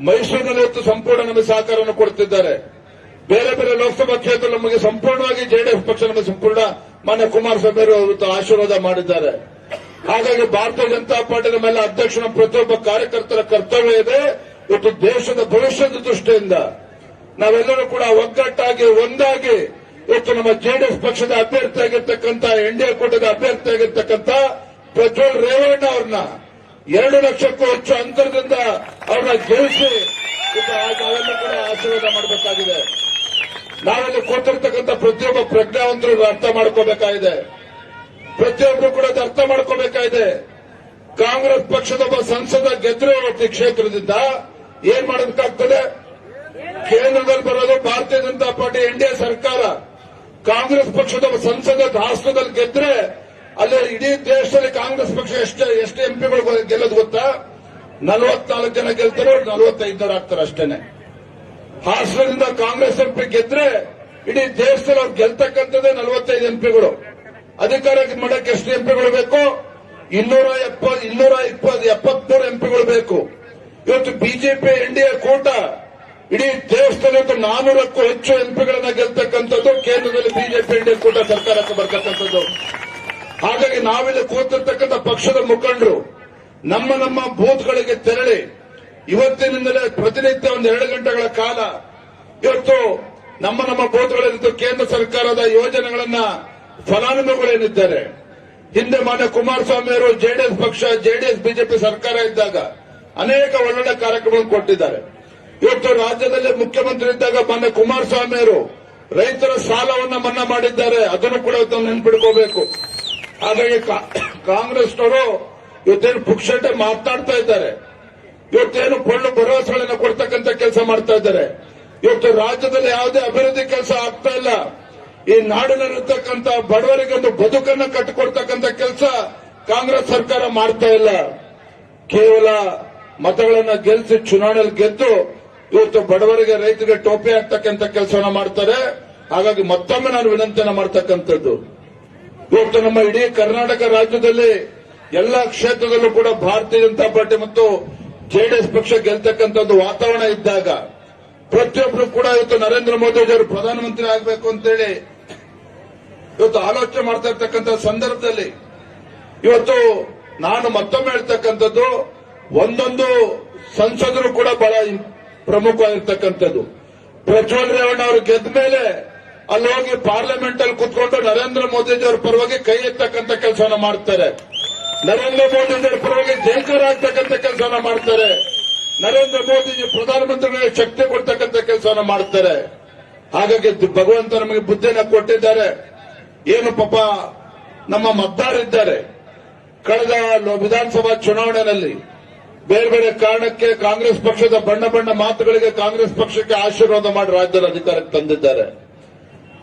ಮೈಸೂರಿನಲ್ಲಿ ಇವತ್ತು ಸಂಪೂರ್ಣ ನಮಗೆ ಸಹಕಾರವನ್ನು ಕೊಡುತ್ತಿದ್ದಾರೆ ಬೇರೆ ಬೇರೆ ಲೋಕಸಭಾ ಕ್ಷೇತ್ರ ನಮಗೆ ಸಂಪೂರ್ಣವಾಗಿ ಜೆಡಿಎಸ್ ಪಕ್ಷ ನಮಗೆ ಸಂಪೂರ್ಣ ಮಾನ್ಯ ಕುಮಾರಸ್ವಾಮಿ ಅವರು ಆಶೀರ್ವಾದ ಮಾಡಿದ್ದಾರೆ. ಹಾಗಾಗಿ ಭಾರತೀಯ ಜನತಾ ಪಾರ್ಟಿ ಮೇಲೆ ಅಧ್ಯಕ್ಷನ ಪ್ರತಿಯೊಬ್ಬ ಕಾರ್ಯಕರ್ತರ ಕರ್ತವ್ಯ ಇದೆ. ಇವತ್ತು ದೇಶದ ಭವಿಷ್ಯದ ದೃಷ್ಟಿಯಿಂದ ನಾವೆಲ್ಲರೂ ಕೂಡ ಒಗ್ಗಟ್ಟಾಗಿ, ಒಂದಾಗಿ ಇವತ್ತು ನಮ್ಮ ಜೆಡಿಎಸ್ ಪಕ್ಷದ ಅಭ್ಯರ್ಥಿ ಆಗಿರ್ತಕ್ಕಂಥ, ಎನ್ಡಿಎ ಕೂಟದ ಅಭ್ಯರ್ಥಿ ಪ್ರಜ್ವಲ್ ರೇವಣ್ಣ ಅವ್ರನ್ನ ಎರಡು ಲಕ್ಷಕ್ಕೂ ಹೆಚ್ಚು ಅಂತರದಿಂದ ಅವ್ರನ್ನ ಗೆಲ್ಲಿಸಿ ನಾವೆಲ್ಲ ಕೂಡ ಆಶೀರ್ವಾದ ಮಾಡಬೇಕಾಗಿದೆ. ನಾವೆಲ್ಲ ಕೂತಿರ್ತಕ್ಕಂಥ ಪ್ರತಿಯೊಬ್ಬ ಪ್ರಜ್ಞಾವಂತರು ಅರ್ಥ ಮಾಡ್ಕೋಬೇಕಾಗಿದೆ. ಪ್ರತಿಯೊಬ್ಬರು ಕೂಡ ಅರ್ಥ ಮಾಡ್ಕೋಬೇಕಾಗಿದೆ. ಕಾಂಗ್ರೆಸ್ ಪಕ್ಷದ ಒಬ್ಬ ಸಂಸದ ಇವತ್ತು ಕ್ಷೇತ್ರದಿಂದ ಏನ್ ಮಾಡೋದಕ್ಕಾಗ್ತದೆ ಕೇಂದ್ರದಲ್ಲಿ ಬರೋದು ಭಾರತೀಯ ಜನತಾ ಪಾರ್ಟಿ ಎನ್ಡಿಎ ಸರ್ಕಾರ ಕಾಂಗ್ರೆಸ್ ಪಕ್ಷದ ಸಂಸದ ಹಾಸನದಲ್ಲಿ ಗೆದ್ರೆ ಅಲ್ಲಿ ಇಡೀ ದೇಶದಲ್ಲಿ ಕಾಂಗ್ರೆಸ್ ಪಕ್ಷ ಎಷ್ಟು ಎಷ್ಟು ಎಂಪಿಗಳು ಗೆಲ್ಲೋದು ಗೊತ್ತಾ? ನಲವತ್ನಾಲ್ಕು ಜನ ಗೆಲ್ತಾರೆ ನಲವತ್ತೈದು ಜನ ಆಗ್ತಾರೆ ಅಷ್ಟೇನೆ. ಹಾಸನದಿಂದ ಕಾಂಗ್ರೆಸ್ ಎಂಪಿ ಗೆದ್ರೆ ಇಡೀ ದೇಶದಲ್ಲಿ ಅವ್ರು ಗೆಲ್ತಕ್ಕಂಥದ್ದೇ ನಲವತ್ತೈದು ಎಂಪಿಗಳು. ಅಧಿಕಾರ ಮಾಡಕ್ಕೆ ಎಷ್ಟು ಎಂಪಿಗಳು ಬೇಕು? ಇನ್ನೂರ ಎಪ್ಪ, ಇನ್ನೂರ ಇಪ್ಪತ್ತು, ಎಪ್ಪತ್ಮೂರು ಎಂಪಿಗಳು ಬೇಕು. ಇವತ್ತು ಬಿಜೆಪಿ ಎನ್ಡಿಎ ಕೂಟ ಇಡೀ ದೇಶದಲ್ಲಿ ನಾನೂರಕ್ಕೂ ಹೆಚ್ಚು ಎಂಪಿಗಳನ್ನ ಗೆಲ್ತಕ್ಕಂಥದ್ದು ಕೇಂದ್ರದಲ್ಲಿ ಬಿಜೆಪಿ ಎನ್ಡಿಎ ಕೂಟ ಸರ್ಕಾರಕ್ಕೆ ಬರ್ತಕ್ಕಂಥದ್ದು. ಹಾಗಾಗಿ ನಾವಿಲ್ಲಿ ಕೂತಿರ್ತಕ್ಕಂಥ ಪಕ್ಷದ ಮುಖಂಡರು, ನಮ್ಮ ನಮ್ಮ ಬೂತ್ಗಳಿಗೆ ತೆರಳಿ, ಇವತ್ತಿನಿಂದಲೇ ಪ್ರತಿನಿತ್ಯ ಒಂದು ಎರಡು ಗಂಟೆಗಳ ಕಾಲ ಇವತ್ತು ನಮ್ಮ ನಮ್ಮ ಬೂತ್ಗಳಲ್ಲಿದ್ದು ಕೇಂದ್ರ ಸರ್ಕಾರದ ಯೋಜನೆಗಳನ್ನ ಫಲಾನುಭವಿಗಳೇನಿದ್ದಾರೆ ಹಿಂದೆ ಮಾನ್ಯ ಕುಮಾರಸ್ವಾಮಿ ಅವರು ಜೆಡಿಎಸ್ ಪಕ್ಷ ಜೆಡಿಎಸ್ ಬಿಜೆಪಿ ಸರ್ಕಾರ ಇದ್ದಾಗ ಅನೇಕ ಒಳ್ಳೊಳ್ಳೆ ಕಾರ್ಯಕ್ರಮಗಳನ್ನು ಕೊಟ್ಟಿದ್ದಾರೆ. ಇವತ್ತು ರಾಜ್ಯದಲ್ಲಿ ಮುಖ್ಯಮಂತ್ರಿ ಇದ್ದಾಗ ಮಾನ್ಯ ಕುಮಾರಸ್ವಾಮಿ ಅವರು ರೈತರ ಸಾಲವನ್ನ ಮನ್ನಾ ಮಾಡಿದ್ದಾರೆ. ಅದನ್ನು ಕೂಡ ಇವತ್ತು ನೆನ್ಪಿಡ್ಕೋಬೇಕು. ಹಾಗಾಗಿ ಕಾಂಗ್ರೆಸ್ನವರು ಇವತ್ತೇನು ಪುಕ್ಷಟೆ ಮಾತಾಡ್ತಾ ಇದ್ದಾರೆ. ಇವತ್ತೇನು ಕೊಳ್ಳು ಭರವಸೆಗಳನ್ನು ಕೊಡ್ತಕ್ಕಂಥ ಕೆಲಸ ಮಾಡ್ತಾ ಇದ್ದಾರೆ. ಇವತ್ತು ರಾಜ್ಯದಲ್ಲಿ ಯಾವುದೇ ಅಭಿವೃದ್ಧಿ ಕೆಲಸ ಆಗ್ತಾ ಇಲ್ಲ. ಈ ನಾಡಿನಲ್ಲಿರ್ತಕ್ಕಂಥ ಬಡವರಿಗೆ ಒಂದು ಬದುಕನ್ನು ಕಟ್ಟಿಕೊಡ್ತಕ್ಕಂಥ ಕೆಲಸ ಕಾಂಗ್ರೆಸ್ ಸರ್ಕಾರ ಮಾಡ್ತಾ ಇಲ್ಲ. ಕೇವಲ ಮತಗಳನ್ನ ಗೆಲ್ಲಿಸಿ ಚುನಾವಣೆಯಲ್ಲಿ ಗೆದ್ದು ಇವತ್ತು ಬಡವರಿಗೆ ರೈತರಿಗೆ ಟೋಪಿ ಹಾಕ್ತಕ್ಕಂಥ ಕೆಲಸವನ್ನ ಮಾಡ್ತಾರೆ. ಹಾಗಾಗಿ ಮತ್ತೊಮ್ಮೆ ನಾನು ವಿನಂತಿಯನ್ನ ಮಾಡ್ತಕ್ಕಂಥದ್ದು. ಇವತ್ತು ನಮ್ಮ ಇಡೀ ಕರ್ನಾಟಕ ರಾಜ್ಯದಲ್ಲಿ ಎಲ್ಲ ಕ್ಷೇತ್ರದಲ್ಲೂ ಕೂಡ ಭಾರತೀಯ ಜನತಾ ಪಾರ್ಟಿ ಮತ್ತು ಜೆಡಿಎಸ್ ಪಕ್ಷ ಗೆಲ್ತಕ್ಕಂಥ ಒಂದು ವಾತಾವರಣ ಇದ್ದಾಗ ಪ್ರತಿಯೊಬ್ಬರು ಕೂಡ ಇವತ್ತು ನರೇಂದ್ರ ಮೋದಿ ಅವರು ಪ್ರಧಾನಮಂತ್ರಿ ಆಗಬೇಕು ಅಂತೇಳಿ ಇವತ್ತು ಆಲೋಚನೆ ಮಾಡ್ತಾ ಇರ್ತಕ್ಕಂಥ ಸಂದರ್ಭದಲ್ಲಿ ಇವತ್ತು ನಾನು ಮತ್ತೊಮ್ಮೆ ಹೇಳ್ತಕ್ಕಂಥದ್ದು, ಒಂದೊಂದು ಸಂಸದರು ಕೂಡ ಬಹಳ ಪ್ರಮುಖವಾಗಿರ್ತಕ್ಕಂಥದ್ದು. ಪ್ರಜ್ವಲ್ ರೇವಣ್ಣ ಅವರು ಗೆದ್ದ ಮೇಲೆ ಅಲ್ಲಿ ಹೋಗಿ ಪಾರ್ಲಿಮೆಂಟ್ ಅಲ್ಲಿ ಕುತ್ಕೊಂಡು ನರೇಂದ್ರ ಮೋದಿಜಿಯವರ ಪರವಾಗಿ ಕೈ ಎತ್ತಕ್ಕಂಥ ಕೆಲಸವನ್ನ ಮಾಡ್ತಾರೆ. ನರೇಂದ್ರ ಮೋದಿಜಿಯವರ ಪರವಾಗಿ ಜಯಕಾರ ಆಗ್ತಕ್ಕಂಥ ಕೆಲಸವನ್ನ ಮಾಡ್ತಾರೆ. ನರೇಂದ್ರ ಮೋದಿಜಿ ಪ್ರಧಾನಮಂತ್ರಿಗಳಿಗೆ ಶಕ್ತಿ ಕೊಡ್ತಕ್ಕಂಥ ಕೆಲಸವನ್ನ ಮಾಡ್ತಾರೆ. ಹಾಗಾಗಿ ಭಗವಂತ ನಮಗೆ ಬುದ್ಧಿನ ಕೊಟ್ಟಿದ್ದಾರೆ. ಏನು ಪಾಪ, ನಮ್ಮ ಮತದಾರರಿದ್ದಾರೆ. ಕಳೆದ ವಿಧಾನಸಭಾ ಚುನಾವಣೆಯಲ್ಲಿ ಬೇರೆ ಬೇರೆ ಕಾರಣಕ್ಕೆ ಕಾಂಗ್ರೆಸ್ ಪಕ್ಷದ ಬಣ್ಣ ಬಣ್ಣ ಮಾತುಗಳಿಗೆ ಕಾಂಗ್ರೆಸ್ ಪಕ್ಷಕ್ಕೆ ಆಶೀರ್ವಾದ ಮಾಡಿ ರಾಜ್ಯದ ಅಧಿಕಾರಕ್ಕೆ ತಂದಿದ್ದಾರೆ.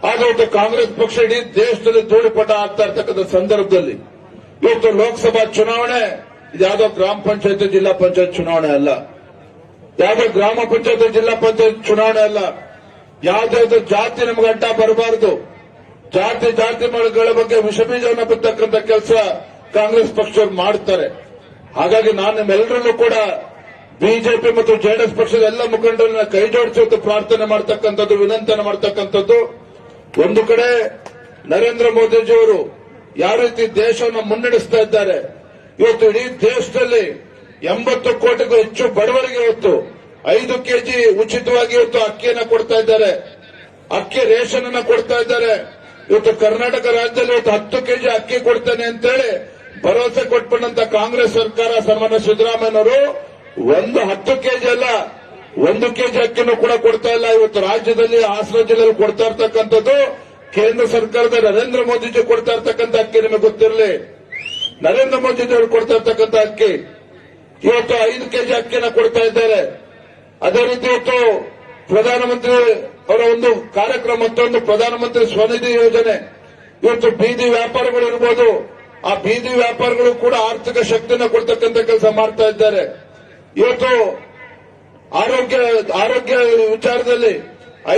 ಆದ್ರೆ ಕಾಂಗ್ರೆಸ್ ಪಕ್ಷ ಇಡೀ ದೇಶದಲ್ಲಿ ಧೂಳಿಪಟ ಆಗ್ತಾ ಇರ್ತಕ್ಕಂಥ ಸಂದರ್ಭದಲ್ಲಿ ಇವತ್ತು ಲೋಕಸಭಾ ಚುನಾವಣೆ ಇದ್ಯಾವುದೋ ಗ್ರಾಮ ಪಂಚಾಯತ್, ಜಿಲ್ಲಾ ಪಂಚಾಯತ್ ಚುನಾವಣೆ ಅಲ್ಲ. ಯಾವುದೋ ಗ್ರಾಮ ಪಂಚಾಯತ್, ಜಿಲ್ಲಾ ಪಂಚಾಯತ್ ಚುನಾವಣೆ ಅಲ್ಲ. ಯಾವ್ದಾವ್ದು ಜಾತಿ ನಮ್ಗೆ ಅಡ್ಡ ಬರಬಾರದು. ಜಾತಿ ಜಾತಿಗಳ ಬಗ್ಗೆ ವಿಷಬೀಜವನ್ನು ಬಿತ್ತಕ್ಕಂಥ ಕೆಲಸ ಕಾಂಗ್ರೆಸ್ ಪಕ್ಷ ಮಾಡ್ತಾರೆ. ಹಾಗಾಗಿ ನಾನು ನಿಮ್ಮೆಲ್ಲರಲ್ಲೂ ಕೂಡ ಬಿಜೆಪಿ ಮತ್ತು ಜೆಡಿಎಸ್ ಪಕ್ಷದ ಎಲ್ಲ ಮುಖಂಡರನ್ನ ಕೈ ಜೋಡಿಸಿ ಪ್ರಾರ್ಥನೆ ಮಾಡತಕ್ಕಂಥದ್ದು, ವಿನಂತನೆ ಮಾಡತಕ್ಕಂಥದ್ದು. ಒಂದು ಕಡೆ ನರೇಂದ್ರ ಮೋದಿಜಿಯವರು ಯಾವ ರೀತಿ ದೇಶವನ್ನು ಮುನ್ನಡೆಸ್ತಾ ಇದ್ದಾರೆ. ಇವತ್ತು ಇಡೀ ದೇಶದಲ್ಲಿ ಎಂಬತ್ತು ಕೋಟಿಗೂ ಹೆಚ್ಚು ಬಡವರಿಗೆ ಇವತ್ತು ಐದು ಕೆಜಿ ಉಚಿತವಾಗಿ ಇವತ್ತು ಅಕ್ಕಿಯನ್ನ ಕೊಡ್ತಾ ಇದ್ದಾರೆ. ಅಕ್ಕಿ ರೇಷನ್ ಅನ್ನ ಕೊಡ್ತಾ ಇದ್ದಾರೆ. ಇವತ್ತು ಕರ್ನಾಟಕ ರಾಜ್ಯದಲ್ಲಿ ಇವತ್ತು ಹತ್ತು ಕೆಜಿ ಅಕ್ಕಿ ಕೊಡ್ತೇನೆ ಅಂತೇಳಿ ಭರವಸೆ ಕೊಟ್ಕೊಂಡಂತ ಕಾಂಗ್ರೆಸ್ ಸರ್ಕಾರ ಸನ್ಮಾನ್ಯ ಸಿದ್ದರಾಮಯ್ಯನವರು ಒಂದು ಹತ್ತು ಕೆಜಿ ಅಲ್ಲ, ಒಂದು ಕೆಜಿ ಅಕ್ಕಿನೂ ಕೂಡ ಕೊಡ್ತಾ ಇಲ್ಲ. ಇವತ್ತು ರಾಜ್ಯದಲ್ಲಿ, ಹಾಸನ ಜಿಲ್ಲೆಯಲ್ಲಿ ಕೊಡ್ತಾ ಇರ್ತಕ್ಕಂಥದ್ದು ಕೇಂದ್ರ ಸರ್ಕಾರದ ನರೇಂದ್ರ ಮೋದಿಜಿ ಕೊಡ್ತಾ ಇರ್ತಕ್ಕಂಥ ಅಕ್ಕಿ, ನಿಮಗೆ ಗೊತ್ತಿರಲಿ. ನರೇಂದ್ರ ಮೋದಿಜಿ ಅವರು ಕೊಡ್ತಾ ಇರ್ತಕ್ಕಂಥ ಅಕ್ಕಿ. ಇವತ್ತು ಐದು ಕೆಜಿ ಅಕ್ಕಿನ ಕೊಡ್ತಾ ಇದ್ದಾರೆ. ಅದೇ ರೀತಿ ಇವತ್ತು ಪ್ರಧಾನಮಂತ್ರಿ ಅವರ ಒಂದು ಕಾರ್ಯಕ್ರಮ, ಮತ್ತೊಂದು ಪ್ರಧಾನಮಂತ್ರಿ ಸ್ವನಿಧಿ ಯೋಜನೆ. ಇವತ್ತು ಬೀದಿ ವ್ಯಾಪಾರಗಳು ಇರ್ಬೋದು ಆ ಬೀದಿ ವ್ಯಾಪಾರಿಗಳು ಕೂಡ ಆರ್ಥಿಕ ಶಕ್ತಿಯನ್ನು ಕೊಡ್ತಕ್ಕಂಥ ಕೆಲಸ ಮಾಡ್ತಾ ಇದ್ದಾರೆ. ಇವತ್ತು ಆರೋಗ್ಯ ಆರೋಗ್ಯ ವಿಚಾರದಲ್ಲಿ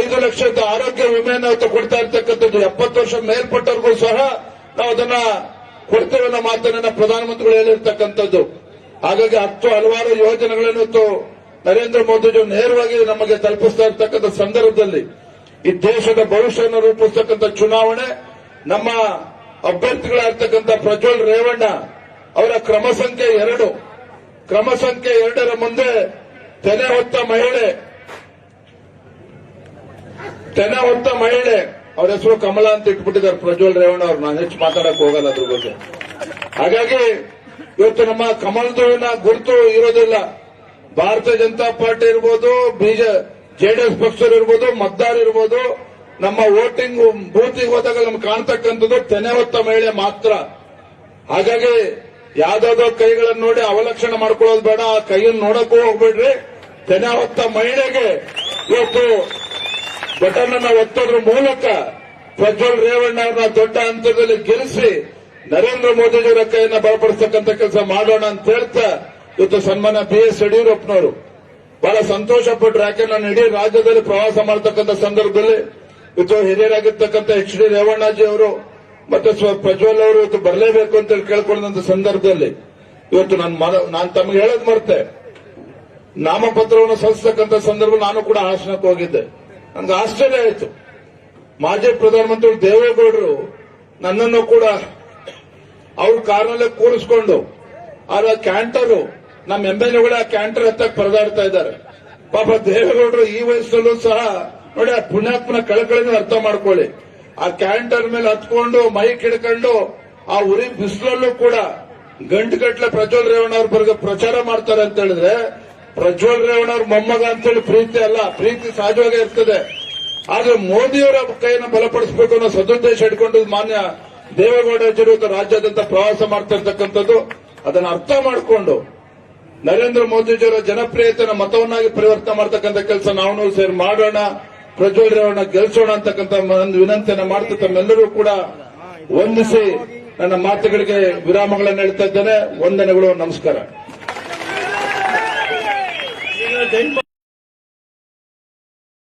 ಐದು ಲಕ್ಷದ ಆರೋಗ್ಯ ವಿಮೆಯನ್ನು ಕೊಡ್ತಾ ಇರ್ತಕ್ಕಂಥದ್ದು. ಎಪ್ಪತ್ತು ವರ್ಷ ಮೇಲ್ಪಟ್ಟವ್ರಿಗೂ ಸಹ ನಾವು ಅದನ್ನ ಕೊಡ್ತೇವೆ ಅನ್ನೋ ಮಾತನ್ನ ಪ್ರಧಾನಮಂತ್ರಿಗಳು ಹೇಳಿರ್ತಕ್ಕಂಥದ್ದು. ಹಾಗಾಗಿ ಹತ್ತು ಹಲವಾರು ಯೋಜನೆಗಳನ್ನು ನರೇಂದ್ರ ಮೋದಿಜಿ ನೇರವಾಗಿ ನಮಗೆ ತಲುಪಿಸ್ತಾ ಇರ್ತಕ್ಕಂಥ ಸಂದರ್ಭದಲ್ಲಿ ಈ ದೇಶದ ಭವಿಷ್ಯವನ್ನು ರೂಪಿಸ್ತಕ್ಕಂಥ ಚುನಾವಣೆ ನಮ್ಮ ಅಭ್ಯರ್ಥಿಗಳಾಗ್ತಕ್ಕಂಥ ಪ್ರಜ್ವಲ್ ರೇವಣ್ಣ ಅವರ ಕ್ರಮ ಸಂಖ್ಯೆ ಎರಡು. ಕ್ರಮ ಸಂಖ್ಯೆ ಎರಡರ ಮುಂದೆ ತೆನೆ ಹೊತ್ತ ಮಹಿಳೆ. ತೆನೆ ಹೊತ್ತ ಮಹಿಳೆ. ಅವ್ರ ಹೆಸರು ಕಮಲ ಅಂತ ಇಟ್ಬಿಟ್ಟಿದ್ದಾರೆ ಪ್ರಜ್ವಲ್ ರೇವಣ್ಣ ಅವರು. ನಾನು ಹೆಚ್ಚು ಮಾತಾಡಕ್ ಹೋಗಲ್ಲ ಅದ್ರ ಬಗ್ಗೆ. ಹಾಗಾಗಿ ಇವತ್ತು ನಮ್ಮ ಕಮಲ್ದೂವಿನ ಗುರುತು ಇರೋದಿಲ್ಲ. ಭಾರತೀಯ ಜನತಾ ಪಾರ್ಟಿ ಇರ್ಬೋದು ಬಿಜೆ ಜೆಡಿಎಸ್ ಪಕ್ಷರು ಇರ್ಬೋದು ಮತದಾರ ಇರ್ಬೋದು ನಮ್ಮ ವೋಟಿಂಗ್ ಬೂತಿಗೆ ಹೋದಾಗ ನಮ್ಗೆ ಕಾಣ್ತಕ್ಕಂಥದ್ದು ತೆನೆ ಹೊತ್ತ ಮಹಿಳೆ ಮಾತ್ರ. ಹಾಗಾಗಿ ಯಾವ್ದಾದ್ರು ಕೈಗಳನ್ನು ನೋಡಿ ಅವಲಕ್ಷಣ ಮಾಡ್ಕೊಳ್ಳೋದು ಬೇಡ, ಆ ಕೈಯನ್ನು ನೋಡಕ್ಕೂ ಹೋಗ್ಬೇಡ್ರಿ. ತೆನೆ ಹೊತ್ತ ಮಹಿಳೆಗೆ ಇವತ್ತು ಬಟನ್ ಅನ್ನ ಒತ್ತೋದ್ರ ಮೂಲಕ ಪ್ರಜ್ವಲ್ ರೇವಣ್ಣ ಅವರನ್ನ ದೊಡ್ಡ ಹಂತದಲ್ಲಿ ಗೆಲ್ಲಿಸಿ ನರೇಂದ್ರ ಮೋದಿಜಿಯವರ ಕೈಯನ್ನ ಬಲಪಡಿಸ್ತಕ್ಕಂಥ ಕೆಲಸ ಮಾಡೋಣ ಅಂತ ಹೇಳ್ತಾ ಇವತ್ತು ಸನ್ಮಾನ ಬಿ ಎಸ್ ಯಡಿಯೂರಪ್ಪನವರು. ಬಹಳ ಸಂತೋಷ ಪಟ್ಟರು ಯಾಕೆ ನಾನು ಇಡೀ ರಾಜ್ಯದಲ್ಲಿ ಪ್ರವಾಸ ಮಾಡತಕ್ಕಂಥ ಸಂದರ್ಭದಲ್ಲಿ ಇವತ್ತು ಹಿರಿಯರಾಗಿರ್ತಕ್ಕಂಥ ಎಚ್ ಡಿ ರೇವಣ್ಣಾಜಿ ಅವರು, ಮತ್ತೆ ಸ್ವ- ಪ್ರಜ್ವಲ್ ಅವರು ಇವತ್ತು ಬರಲೇಬೇಕು ಅಂತ ಕೇಳ್ಕೊಂಡಂತ ಸಂದರ್ಭದಲ್ಲಿ ಇವತ್ತು ನಾನು ನಾನು ತಮಗೆ ಹೇಳೋದು ಮರ್ತೆ. ನಾಮಪತ್ರವನ್ನು ಸಲ್ಲಿಸತಕ್ಕಂಥ ಸಂದರ್ಭ ನಾನು ಕೂಡ ಹಾಸನಕ್ಕೆ ಹೋಗಿದ್ದೆ. ನನ್ಗೆ ಆಶ್ಚರ್ಯ ಆಯಿತು. ಮಾಜಿ ಪ್ರಧಾನಮಂತ್ರಿ ದೇವೇಗೌಡರು ನನ್ನನ್ನು ಕೂಡ ಅವ್ರ ಕಾರ್ನಲ್ಲೇ ಕೂರಿಸ್ಕೊಂಡು ಆ ಕ್ಯಾಂಟರು ನಮ್ಮ ಎಲ್ ಆ ಕ್ಯಾಂಟರ್ ಹತ್ತಕ್ಕೆ ಪರದಾಡ್ತಾ ಇದ್ದಾರೆ. ಪಾಪ ದೇವೇಗೌಡರು ಈ ವಯಸ್ಸಲ್ಲೂ ಸಹ ನೋಡಿ, ಆ ಪುಣ್ಯಾತ್ಮನ ಕಳಕಳಿನ ಅರ್ಥ ಮಾಡ್ಕೊಳ್ಳಿ. ಆ ಕ್ಯಾಂಟರ್ ಮೇಲೆ ಹತ್ಕೊಂಡು, ಮೈಕ್ ಹಿಡ್ಕೊಂಡು, ಆ ಉರಿ ಬಿಸಿಲಲ್ಲೂ ಕೂಡ ಗಂಟುಗಟ್ಲೆ ಪ್ರಜ್ವಲ್ ರೇವಣ್ಣ ಅವ್ರ ಬಗ್ಗೆ ಪ್ರಚಾರ ಮಾಡ್ತಾರೆ ಅಂತ ಹೇಳಿದ್ರೆ, ಪ್ರಜ್ವಲ್ ರೇವಣ್ಣ ಅವ್ರ ಮೊಮ್ಮಗ ಅಂತೇಳಿ ಪ್ರೀತಿ ಅಲ್ಲ, ಪ್ರೀತಿ ಸಹಜವಾಗೇ ಇರ್ತದೆ. ಆದ್ರೆ ಮೋದಿಯವರ ಕೈಯನ್ನು ಬಲಪಡಿಸಬೇಕು ಅನ್ನೋ ಸದುದ್ದೇಶ ಇಟ್ಕೊಂಡು ಮಾನ್ಯ ದೇವೇಗೌಡ ಇವತ್ತು ರಾಜ್ಯಾದ್ಯಂತ ಪ್ರವಾಸ ಮಾಡ್ತಾ ಇರ್ತಕ್ಕಂಥದ್ದು ಅದನ್ನ ಅರ್ಥ ಮಾಡಿಕೊಂಡು ನರೇಂದ್ರ ಮೋದಿಜಿಯವರ ಜನಪ್ರಿಯತೆಯ ಮತವನ್ನಾಗಿ ಪರಿವರ್ತನೆ ಮಾಡ್ತಕ್ಕಂಥ ಕೆಲಸ ನಾವು ಸೇರಿ ಮಾಡೋಣ. ಪ್ರಜ್ವಲ್ ರೇವಣ್ಣ ಗೆಲ್ಸೋಣ ಒಂದು ವಿನಂತಿಯನ್ನು ಮಾಡ್ತಾ ತಮ್ಮೆಲ್ಲರೂ ಕೂಡ ವಂದಿಸಿ ನನ್ನ ಮಾತುಗಳಿಗೆ ವಿರಾಮಗಳನ್ನು ಹೇಳ್ತಾ ಇದ್ದೇನೆ. ವಂದನೆಗಳು, ನಮಸ್ಕಾರ.